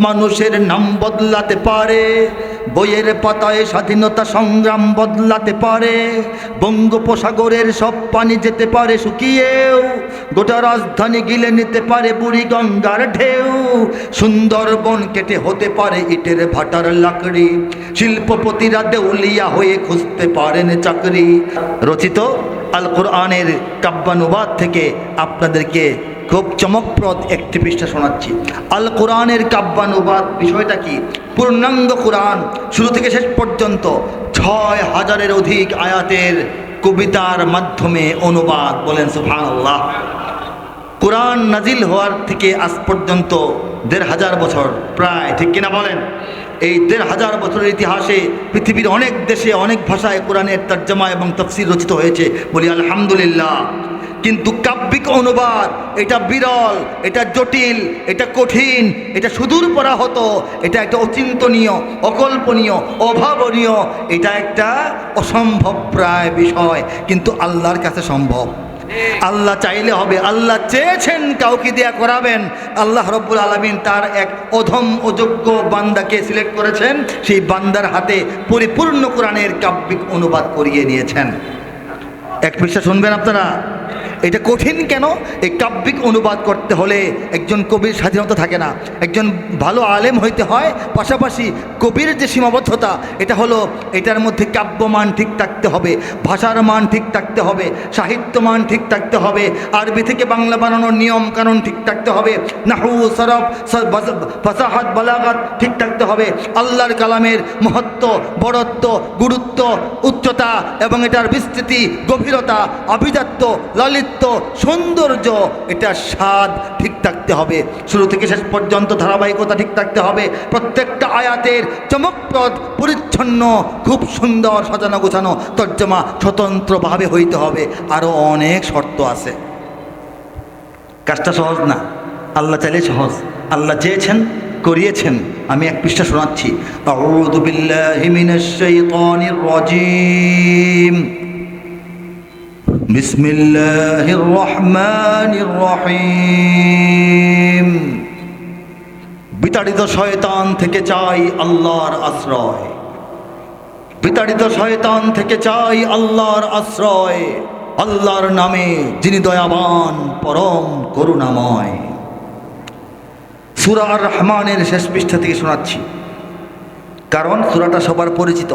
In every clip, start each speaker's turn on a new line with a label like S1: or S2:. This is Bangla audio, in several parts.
S1: মানুষের নাম বদলাতে পারে, বইয়ের পাতায় স্বাধীনতা সংগ্রাম বদলাতে পারে, বঙ্গোপসাগরের সব পানি যেতে পারে শুকিয়েও, গোটা রাজধানী গিলে নিতে পারে বুড়ি গঙ্গার ঢেউ, সুন্দরবন কেটে হতে পারে ইটের ভাটার লাকড়ি, শিল্পপতিরা দেউলিয়া হয়ে খুঁজতে পারেন চাকরি। রচিত আল কোরআনের কাব্যানুবাদ থেকে আপনাদেরকে খুব চমকপ্রদ একটি পৃষ্ঠা শোনাচ্ছি। আল কোরআনের কাব্যানুবাদ বিষয়টা কি? পূর্ণাঙ্গ কোরআন, শুরু থেকে শেষ পর্যন্ত ছয় হাজারের অধিক আয়াতের কবিতার মাধ্যমে অনুবাদ বলেন সুফান আল্লাহ কোরআন নাজিল হওয়ার থেকে আজ পর্যন্ত দেড় হাজার বছর, প্রায়, ঠিক কিনা বলেন? এই দেড় হাজার বছরের ইতিহাসে পৃথিবীর অনেক দেশে অনেক ভাষায় কোরআনের তর্জমা এবং তফসির রচিত হয়েছে। বলি, আলহামদুলিল্লাহ। কিন্তু কাব্যিক অনুবাদ, এটা বিরল, এটা জটিল, এটা কঠিন, এটা সুদূর পরা হতো এটা একটা অচিন্তনীয়, অকল্পনীয়, অভাবনীয়, এটা একটা অসম্ভব প্রায় বিষয়, কিন্তু আল্লাহর কাছে সম্ভব। আল্লাহ চাইলে হবে, আল্লাহ চেয়েছেন কাউকে দেয়া করাবেন। আল্লাহ রব্বুল আলমিন তার এক অধম অযোগ্য বান্দাকে সিলেক্ট করেছেন, সেই বান্দার হাতে পরিপূর্ণ কোরআনের কাব্যিক অনুবাদ করিয়ে নিয়েছেন। এক পৃষ্ঠা শুনবেন আপনারা? এটা কঠিন কেন? এই কাব্যিক অনুবাদ করতে হলে একজন কবির স্বাধীনতা থাকে না। একজন ভালো আলেম হইতে হয়, পাশাপাশি কবির যে সীমাবদ্ধতা, এটা হলো এটার মধ্যে কাব্যমান ঠিক থাকতে হবে, ভাষার মান ঠিক থাকতে হবে, সাহিত্য মান ঠিক থাকতে হবে, আরবি থেকে বাংলা বানানোর নিয়ম কানুন ঠিক থাকতে হবে নাহু সরফ ফাসাহাত, বালাগাত ঠিক থাকতে হবে, আল্লাহর কালামের মহত্ব বড়ত্ব গুরুত্ব, উচ্চতা এবং এটার বিস্তৃতি, গভীরতা, আভিজাত্য লালিত্য সৌন্দর্য, এটা স্বাদ ঠিক থাকতে হবে। শুরু থেকে শেষ পর্যন্ত ধারাবাহিকতা ঠিক থাকতে হবে। প্রত্যেকটা আয়াতের চমকপ্রদ, পরিচ্ছন্ন, খুব সুন্দর সাজানো গোছানো তর্জমা স্বতন্ত্রভাবে হইতে হবে। আরও অনেক শর্ত আছে। কাজটা সহজ না? আল্লাহ চাইলে সহজ। আল্লাহ চেয়েছেন, করিয়েছেন। আমি এক পৃষ্ঠা শোনাচ্ছি। রাজিম বিসমিল্লাহির রহমানির রহিম। বিতাড়িত শয়তান থেকে চাই আল্লাহর আশ্রয়। বিতাড়িত শয়তান থেকে চাই আল্লাহর আশ্রয়। আল্লাহর নামে যিনি দয়াবান, পরম করুণাময়। সুরা রহমানের শেষ পৃষ্ঠা থেকে শোনাচ্ছি। কারণ সুরাটা সবার পরিচিত।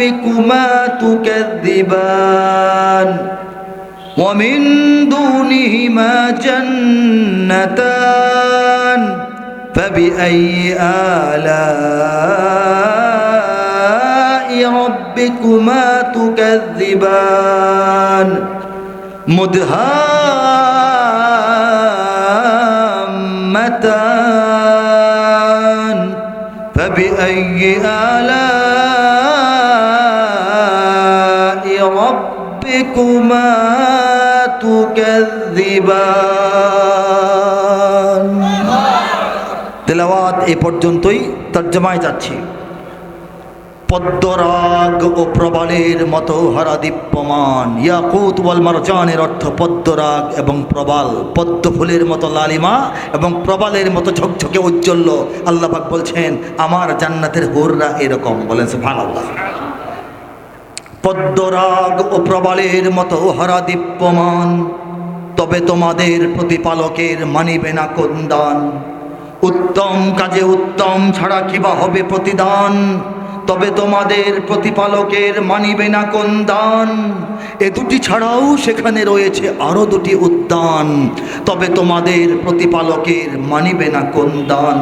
S1: ربكما تكذبان ومن دونهما جنتان فبأي آلاء ربكما تكذبان مدهامتان فبأي آلاء ربكما تكذبان তেলাওয়াত এ পর্যন্তই তর্জমায় যাচ্ছি পদ্মরাগ ও প্রবালের মতো হারা দীপ্যমান ইয়াকুত ওয়াল মারজানের অর্থ পদ্মরাগ এবং প্রবাল পদ্ম ফুলের মতো লালিমা এবং প্রবালের মতো ঝকঝকে উজ্জ্বল আল্লাহ পাক বলছেন আমার জান্নাতের হুররা এরকম বলেন সুবহানাল্লাহ পদ্মরাগ ও প্রবালের মতো হারা দীপ্যমান। তবে তোমাদের প্রতিপালকের মানিবে না কন্দান। উত্তম কাজে উত্তম ছাড়া কিবা হবে প্রতিদান। তবে তোমাদের প্রতিপালকের মানিবে না কোন দান এ দুটি ছাড়াও সেখানে রয়েছে আরও দুটি উদ্যান। তবে তোমাদের প্রতিপালকের মানিবে না কোন দান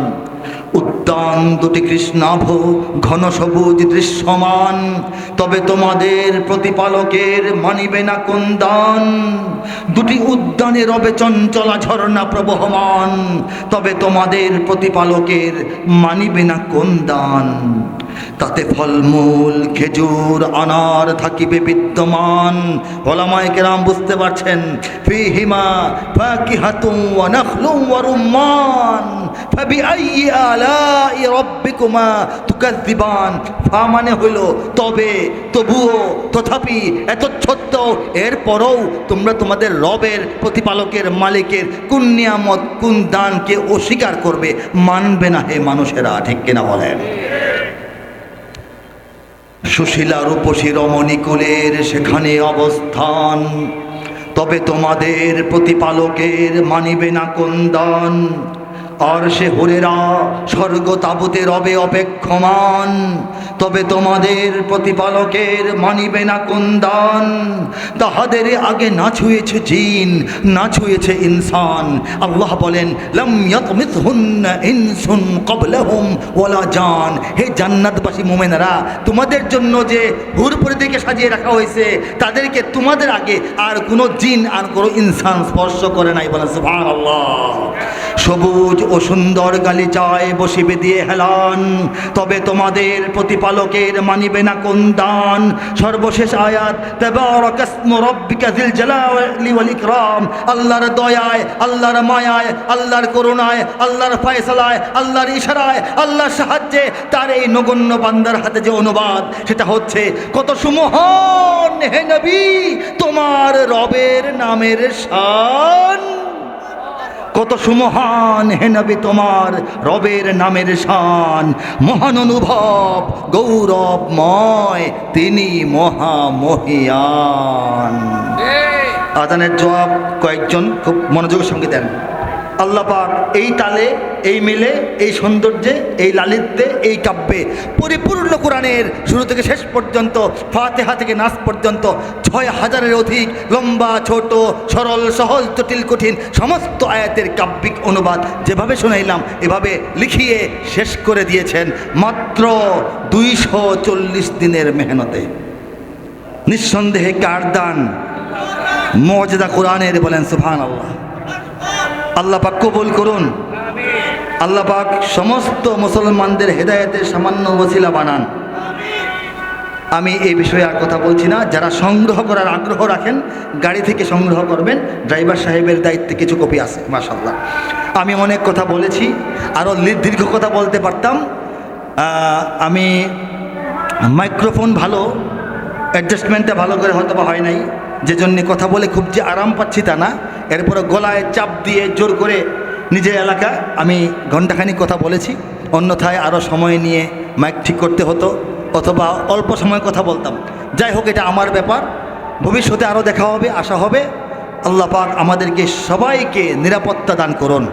S1: উদ্যান দুটি কৃষ্ণাভ, ঘন সবুজ দৃশ্যমান তবে তোমাদের প্রতিপালকের মানিবে না কোন দান। দুটি উদ্যানে রবে চঞ্চলা ঝর্ণা প্রবহমান। তবে তোমাদের প্রতিপালকের মানিবে না কোন দান। তাতে ফলমূল, খেজুর, আনার থাকিবে বিদ্যমান। ওলামায় কেরাম বুঝতে পারছেন, ফিহিমা ফাকিহাতুম ওয়া নাখলুম ওয়া রুম্মান ফা মানে হইল তবে, তবুও, তথাপি এত সত্ত্বেও এরপরও তোমরা তোমাদের রবের প্রতিপালকের মালিকের কোন নিয়ামত, কোন দানকে অস্বীকার করবে, মানবে না হে মানুষেরা, ঠিক কিনা বলেন? সুশীলা রূপসী রমণীকুলের সেখানে অবস্থান। তবে তোমাদের প্রতিপালকের মানিবে না কোন দান। আর সে হরেরা স্বর্গ তাবুতে রবে অপেক্ষমান। তবে তোমাদের প্রতিপালকের মানিবে না কোন দান। তাহাদের আগে না ছুঁয়েছে জিন, না ছুঁয়েছে ইনসান। আল্লাহ বলেন ইনসুন ক্বাবলাহুম ওয়ালা জান। হে জান্নাতবাসী মুমিনেরা, তোমাদের জন্য যে হুরপুরে দিকে সাজিয়ে রাখা হয়েছে, তাদেরকে তোমাদের আগে আর কোনো জিন আর কোনো ইনসান স্পর্শ করে নাই বলে সুবহানাল্লাহ। সবুজ ও সুন্দর গালি গালিচায় বসিবে দিয়ে হেলান। তবে তোমাদের প্রতিপালকের মানিবে না কোন দান। সর্বশেষ আয়াত আল্লাহর দয়ায়, আল্লাহর মায়ায়, আল্লাহর করুণায়, আল্লাহর ফয়সালায়, আল্লাহর ইশারায়, আল্লাহর সাহায্যে তার এই নগণ্য বান্দার হাতে যে অনুবাদ, সেটা হচ্ছে, কত সুমহান হে নবী, তোমার রবের নামের শান। কত সুমহান হে নবী তোমার রবের নামের শান। মহান অনুভব গৌরবময় তিনি মহামহিয়ান। আদানের জবাব কয়েকজন খুব মনোযোগের সঙ্গে দেন। আল্লাহ পাক এই তালে এই মিলে, এই সৌন্দর্যে, এই লালিত্যে, এই কাব্যে পরিপূর্ণ কোরআনের শুরু থেকে শেষ পর্যন্ত, ফাতেহা থেকে নাচ পর্যন্ত ছয় হাজারের অধিক লম্বা, ছোট, সরল, সহজ, জটিল, কঠিন সমস্ত আয়াতের কাব্যিক অনুবাদ যেভাবে শুনাইলাম, এভাবে লিখিয়ে শেষ করে দিয়েছেন মাত্র দুইশো চল্লিশ দিনের মেহনতে। নিঃসন্দেহে কার দান? মর্যাদা কোরআনের বলেন সুফান আল্লাহ আল্লাহ পাক কবুল করুন। আল্লাহ পাক সমস্ত মুসলমানদের হেদায়েতের সামান্য ওসিলা বানান। আমি এই বিষয়ে আর কথা বলছি না। যারা সংগ্রহ করার আগ্রহ রাখেন, গাড়ি থেকে সংগ্রহ করবেন, ড্রাইভার সাহেবের দায়িত্বে কিছু কপি আছে মাশাল্লাহ আমি অনেক কথা বলেছি আরও দীর্ঘ কথা বলতে পারতাম। আমি মাইক্রোফোন ভালো, অ্যাডজাস্টমেন্টটা ভালো করে হয়তো বা হয় নাই। যে জন্যে কথা বলে খুব যে আরাম পাচ্ছি তা না। এরপরে গলায় চাপ দিয়ে জোর করে নিজের এলাকা, আমি ঘণ্টাখানিক কথা বলেছি, অন্যথায় আরও সময় নিয়ে মাইক ঠিক করতে হতো, অথবা অল্প সময় কথা বলতাম। যাই হোক, এটা আমার ব্যাপার। ভবিষ্যতে আরও দেখা হবে, আশা হবে। আল্লাহ পাক আমাদেরকে সবাইকে নিরাপত্তা দান করুন,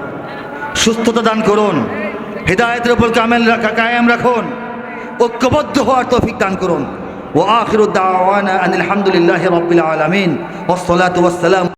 S1: সুস্থতা দান করুন, হৃদায়তের উপর কামেল রাখা, কায়েম রাখুন, ঐক্যবদ্ধ হওয়ার তৌফিক দান করুন। ও আখিরুদ্দাওয়ানা আনিল হামদুলিল্লাহ রবিল আলমিন। ওসলাত ওয়াসালাম